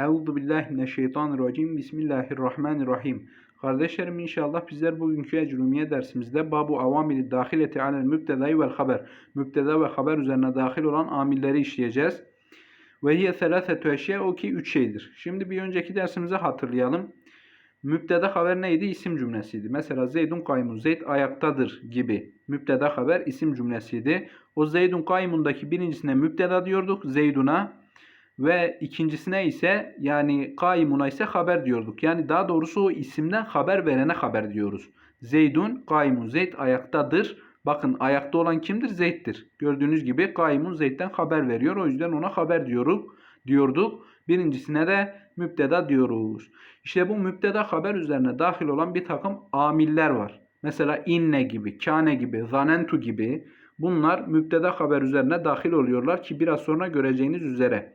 Euzu billahi. Bismillahirrahmanirrahim. Kardeşlerim inşallah bizler bugünkü Ecrumiye dersimizde babu avamili dahileti alel mübtedai vel haber. Mübteda ve haber üzerine dahil olan amilleri işleyeceğiz. Ve hiye selasetü eşya o ki üç şeydir. Şimdi bir önceki dersimizi hatırlayalım. Mübteda haber neydi? İsim cümlesiydi. Mesela Zeydun kaymun, Zeyd ayaktadır gibi. Mübteda haber isim cümlesiydi. O Zeydun kaymundaki birincisine mübteda diyorduk. Zeydun'a ve ikincisine ise yani kaimuna ise haber diyorduk. Yani daha doğrusu o isimden haber verene haber diyoruz. Zeydun, kaimun, Zeyd ayaktadır. Bakın ayakta olan kimdir? Zeyd'dir. Gördüğünüz gibi kaimun Zeyd'den haber veriyor. O yüzden ona haber diyoruz, diyorduk. Birincisine de müpteda diyoruz. İşte bu müpteda haber üzerine dahil olan bir takım amiller var. Mesela inne gibi, kane gibi, zanentu gibi bunlar müpteda haber üzerine dahil oluyorlar ki biraz sonra göreceğiniz üzere.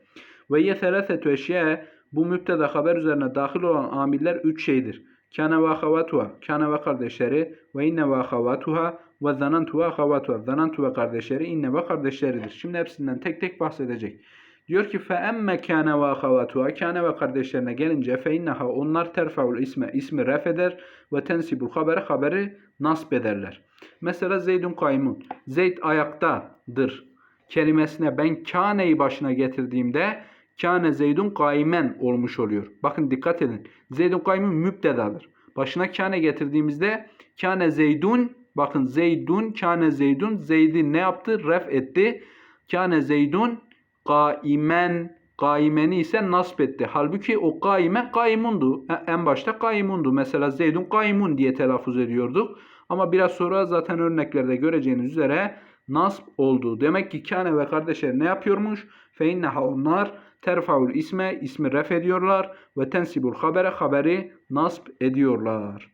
Ve ye selasetü eşya bu müpteda haber üzerine dahil olan amiller üç şeydir. Kâne ve havatuha, kâne ve kardeşleri ve inne ve havatuha ve zanantu ve havatuha. Zanantu kardeşleri inne ve kardeşleridir. Şimdi hepsinden tek tek bahsedecek. Diyor ki fe emme kâne ve havatuha, kâne ve kardeşlerine gelince fe inneha onlar terfaul isme, ismi ref eder ve tensibul habere, haberi nasb ederler. Mesela Zeydun kaymun, Zeyd ayaktadır kelimesine ben kâneyi başına getirdiğimde kâne zeydun kaimen olmuş oluyor. Bakın dikkat edin. Zeydun kaimun müptedadır. Başına kâne getirdiğimizde kâne zeydun bakın zeydun kâne zeydun zeydi ne yaptı? Ref etti. Kâne zeydun kaimen kaimeni ise nasp etti. Halbuki o kaime kaimundu. En başta kaimundu. Mesela zeydun kaimun diye telaffuz ediyorduk. Ama biraz sonra zaten örneklerde göreceğiniz üzere nasb oldu. Demek ki kâne ve kardeşler ne yapıyormuş? Fe inneha onlar terfaul isme ismi ref ediyorlar ve tensibul habere haberi nasb ediyorlar.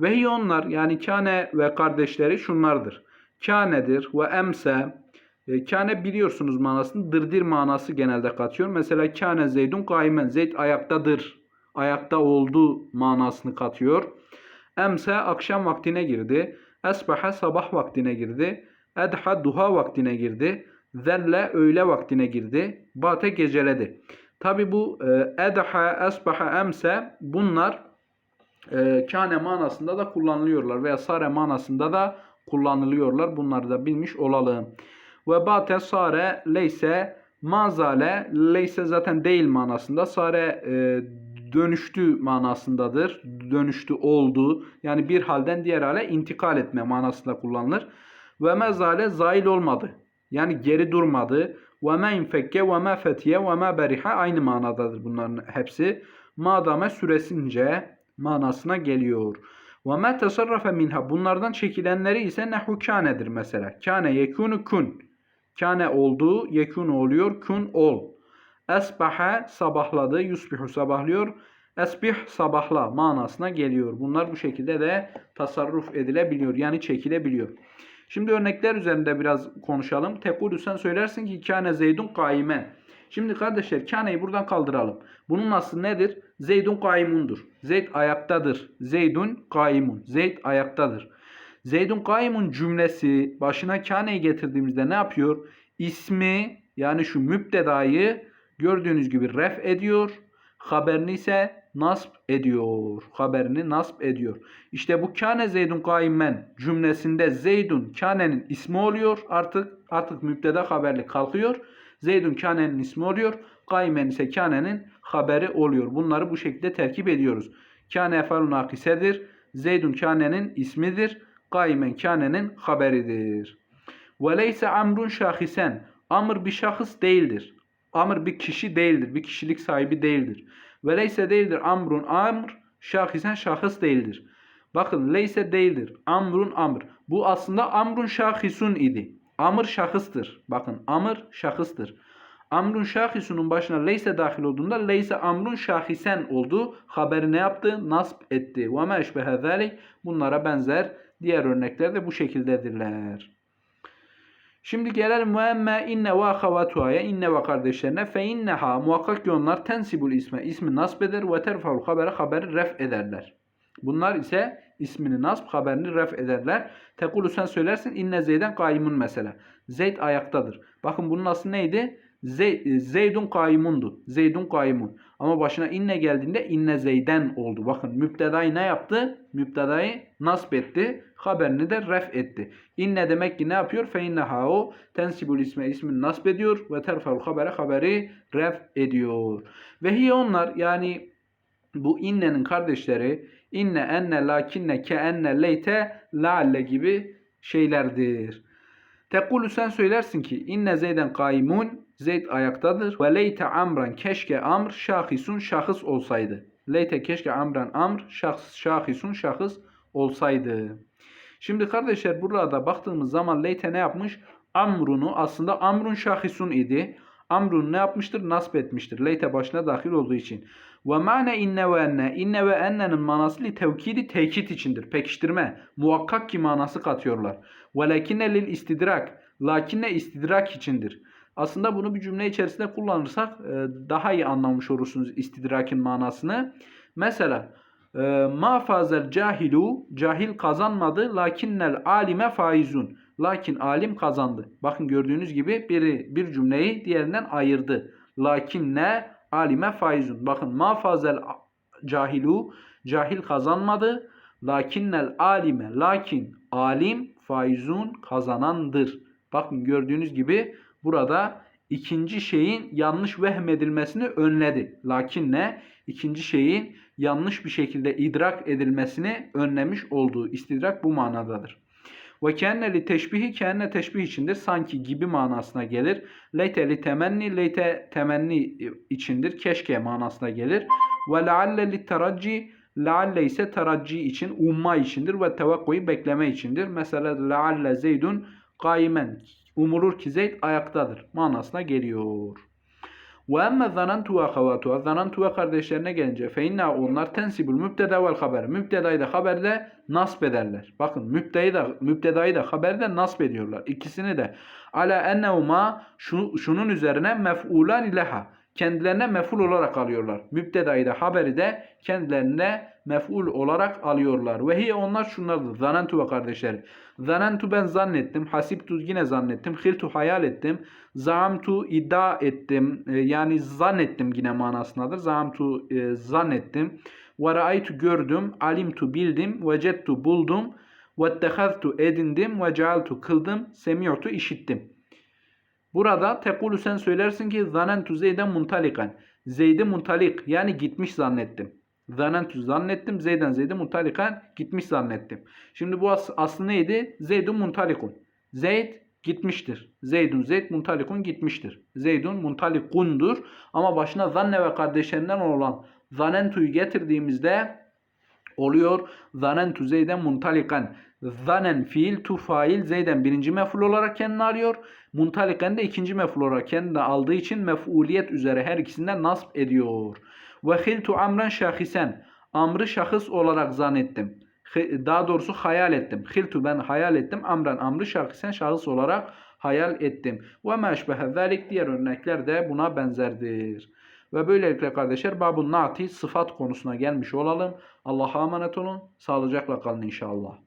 Ve hiye onlar yani kâne ve kardeşleri şunlardır. Kânedir ve emse e, kâne biliyorsunuz manasını dırdir manası genelde katıyor. Mesela kâne zeydun kaimen zeyd ayaktadır. Ayakta oldu manasını katıyor. Emse akşam vaktine girdi. Esbaha sabah vaktine girdi. Edha duha vaktine girdi. Zelle öğle vaktine girdi. Bate geceledi. Tabi bu e, edha, esbaha, emse bunlar e, kâne manasında da kullanılıyorlar veya sare manasında da kullanılıyorlar. Bunları da bilmiş olalım. Ve bate sare leyse mazale leyse zaten değil manasında. Sare e, dönüştü manasındadır. Dönüştü oldu. Yani bir halden diğer hale intikal etme manasında kullanılır. Ve mezale zail olmadı. Yani geri durmadı. Ve me infekke ve me fetiye ve me beriha aynı manadadır bunların hepsi. Madame süresince manasına geliyor. Ve me tasarrafe minha bunlardan çekilenleri ise nehu kânedir mesela. Kâne yekunu kun. Kâne oldu, yekunu oluyor, kun ol. Esbaha sabahladı, yusbihu sabahlıyor. Esbih sabahla manasına geliyor. Bunlar bu şekilde de tasarruf edilebiliyor. Yani çekilebiliyor. Şimdi örnekler üzerinde biraz konuşalım. Tekulu sen söylersin ki kâne zeydun kaime. Şimdi kardeşler kâneyi buradan kaldıralım. Bunun aslı nedir? Zeydun kaimundur. Zeyd ayaktadır. Zeydun kaimun. Zeyd ayaktadır. Zeydun kaimun cümlesi başına kâneyi getirdiğimizde ne yapıyor? İsmi yani şu müptedayı gördüğünüz gibi ref ediyor. Haberini ise nasb ediyor. Haberini nasb ediyor. İşte bu kâne zeydun kaimen cümlesinde zeydun kânenin ismi oluyor. Artık artık müpteda haberli kalkıyor. Zeydun kânenin ismi oluyor. Kaimen ise kânenin haberi oluyor. Bunları bu şekilde terkip ediyoruz. Kâne efalun akisedir. Zeydun kânenin ismidir. Kaimen kânenin haberidir. Ve leyse amrun şahisen. Amr bir şahıs değildir. Amr bir kişi değildir. Bir kişilik sahibi değildir. Ve leyse değildir amrun amr. Şahisen şahıs değildir. Bakın leyse değildir. Amrun amr. Bu aslında amrun şahisun idi. Amr şahıstır. Bakın amr şahıstır. Amrun şahisunun başına leyse dahil olduğunda leyse amrun şahisen oldu. Haberi ne yaptı? Nasb etti. Ve ma eşbehe zalik. Bunlara benzer diğer örnekler de bu şekildedirler. Şimdi gelelim muemme inne ve ahavatuha'ya inne ve kardeşlerine fe inneha muhakkak ki onlar tensibul isme ismi nasb eder ve terfa'ul habere haberi ref ederler. Bunlar ise ismini nasb haberini ref ederler. Tekulu sen söylersin inne zeyden kaimun mesela. Zeyd ayaktadır. Bakın bunun aslı neydi? Zey, Zeydun kaimundu. Zeydun kaimun. Ama başına inne geldiğinde inne zeyden oldu. Bakın müptedayı ne yaptı? Müptedayı nasb etti. Haberini de ref etti. İnne demek ki ne yapıyor? Fe inneha o tensibul isme ismini nasb ediyor ve terfel habere haberi ref ediyor. Ve hiye onlar yani bu innenin kardeşleri inne enne lakinne ke enne leyte laalle gibi şeylerdir. Tekulu sen söylersin ki inne zeyden kaimun Zeyd ayaktadır. Ve leyte amran keşke amr şahisun şahıs olsaydı. Leyte keşke amran amr şahs, şahisun şahıs olsaydı. Şimdi kardeşler burada baktığımız zaman leyte ne yapmış? Amrunu aslında amrun şahisun idi. Amrun ne yapmıştır? Nasb etmiştir. Leyte başına dahil olduğu için. Ve mane inne ve enne. İnne ve ennenin manası li tevkidi tekit içindir. Pekiştirme. Muhakkak ki manası katıyorlar. Ve lekine lil istidrak. Lakinne istidrak içindir. Aslında bunu bir cümle içerisinde kullanırsak e, daha iyi anlamış olursunuz istidrakin manasını. Mesela e, ma fazel cahilu cahil kazanmadı lakinnel alime faizun. Lakin alim kazandı. Bakın gördüğünüz gibi biri bir cümleyi diğerinden ayırdı. Lakinne alime faizun. Bakın ma fazel cahilu cahil kazanmadı. Lakinnel alime lakin alim faizun kazanandır. Bakın gördüğünüz gibi burada ikinci şeyin yanlış vehmedilmesini önledi. Lakin ne? İkinci şeyin yanlış bir şekilde idrak edilmesini önlemiş olduğu istidrak bu manadadır. Ve kenne li teşbihi kenne teşbih içindir. Sanki gibi manasına gelir. Leyte li temenni leyte temenni içindir. Keşke manasına gelir. Ve lealle li teracci lealle ise teracci için umma içindir ve tevakkuyu bekleme içindir. Mesela lealle zeydun kaimen umulur ki Zeyd ayaktadır manasına geliyor. Ve emme zanantu ve havatuha zanantu ve kardeşlerine gelince fe inna onlar tensibul mübteda vel haber. Mübtedayı da haberde nasb ederler. Bakın mübtedayı da, mübtedayı da haberde nasb ediyorlar. İkisini de. Ala ennehuma şu, şunun üzerine mef'ulan leha. Kendilerine mef'ul olarak alıyorlar. Mübtedayı da haberi de kendilerine mef'ul olarak alıyorlar. Ve hiye onlar şunlardır. Zanentu ve kardeşleri. Zanentu ben zannettim. Hasibtu yine zannettim. Hiltu hayal ettim. Zaamtu iddia ettim. E, yani zannettim yine manasındadır. Zaamtu e, zannettim. Ve ra'aytu gördüm. Alimtu bildim. Vecettu buldum. Vettehaztu edindim. Ve cealtu kıldım. Semiyotu işittim. Burada tekulu sen söylersin ki zanentu zeyden muntalikan. Zeydi muntalik yani gitmiş zannettim. Zanentu zannettim. Zeyden zeydi muntalikan gitmiş zannettim. Şimdi bu as aslı neydi? Zeydun muntalikun. Zeyd gitmiştir. Zeydun zeyd muntalikun gitmiştir. Zeydun muntalikundur. Ama başına zanne ve kardeşlerinden olan zanentuyu getirdiğimizde oluyor. Zanentu zeyden muntalikan. Zanen fiil tu fail zeyden birinci meful olarak kendini arıyor. Muntalikan da ikinci meful olarak kendini aldığı için mef'uliyet üzere her ikisinden nasb ediyor. Ve hiltu amran şahisen. Amrı şahıs olarak zannettim. Daha doğrusu hayal ettim. Hiltu ben hayal ettim. Amran amrı şahisen şahıs olarak hayal ettim. Ve meşbehe zalik diğer örnekler de buna benzerdir. Ve böylelikle kardeşler babun nati sıfat konusuna gelmiş olalım. Allah'a emanet olun. Sağlıcakla kalın inşallah.